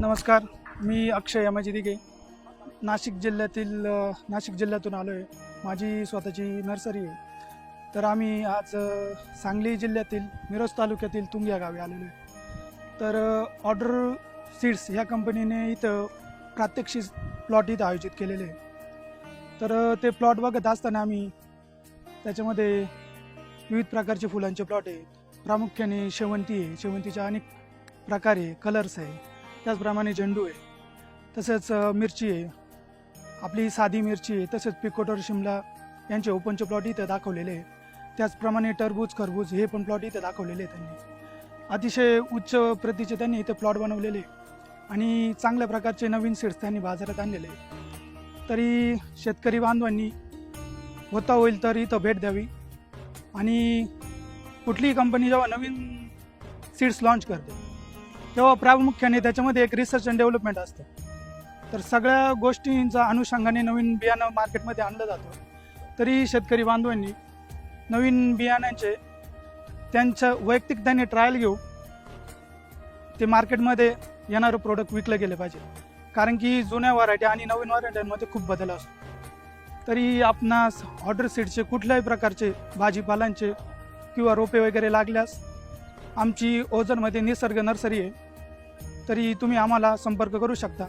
नमस्कार मी अक्षय यमाजी दिघे. नाशिक जिल्ह्यातील नाशिक जिल्ह्यातून आलो आहे माझी स्वतःची नर्सरी आहे. तर आम्ही आज सांगली जिल्ह्यातील मिरज तालुक्यातील तुंग या गावी आलेलो आहे. तर ऑर्डर सीड्स ह्या कंपनीने इथं प्रात्यक्षिक प्लॉट इथं आयोजित केलेले आहे. तर ते प्लॉट बघत असताना आम्ही त्याच्यामध्ये विविध प्रकारचे फुलांचे प्लॉट आहे. प्रामुख्याने शेवंती आहे. शेवंतीच्या अनेक प्रकार आहे. कलर्स आहे. त्याचप्रमाणे झेंडू आहे तसेच मिरची आहे आपली साधी मिरची आहे तसेच पिकोटर शिमला यांचे ओपनचे प्लॉट इथं दाखवलेले आहे त्याचप्रमाणे टरबूज खरबूज हे पण प्लॉट इथं दाखवलेले आहे त्यांनी अतिशय उच्च प्रतीचे त्यांनी इथे प्लॉट बनवलेले आहे. आणि चांगल्या प्रकारचे नवीन सीड्स त्यांनी बाजारात आणलेले तरी शेतकरी बांधवांनी होता होईल तर इथं भेट द्यावी आणि कुठलीही कंपनी जेव्हा नवीन सीड्स लॉन्च करते तेव्हा प्रामुख्याने त्याच्यामध्ये एक रिसर्च अँड डेव्हलपमेंट असतं. तर सगळ्या गोष्टींचा अनुषंगाने नवीन बियाणं मार्केटमध्ये आणलं जातं. तरी शेतकरी बांधवांनी नवीन बियाण्यांचे त्यांच्या वैयक्तिक त्यांनी ट्रायल घेऊ ते मार्केटमध्ये येणारं प्रोडक्ट विकलं गेलं पाहिजे. कारण की जुन्या व्हरायटी आणि नवीन व्हरायट्यांमध्ये खूप बदल असतो. तरी आपणास ऑर्डर सीडचे कुठल्याही प्रकारचे भाजीपालांचे किंवा रोपे वगैरे लागल्यास आमची ओझरमध्ये निसर्ग नर्सरी आहे. तरी तुम्ही आम्हाला संपर्क करू शकता.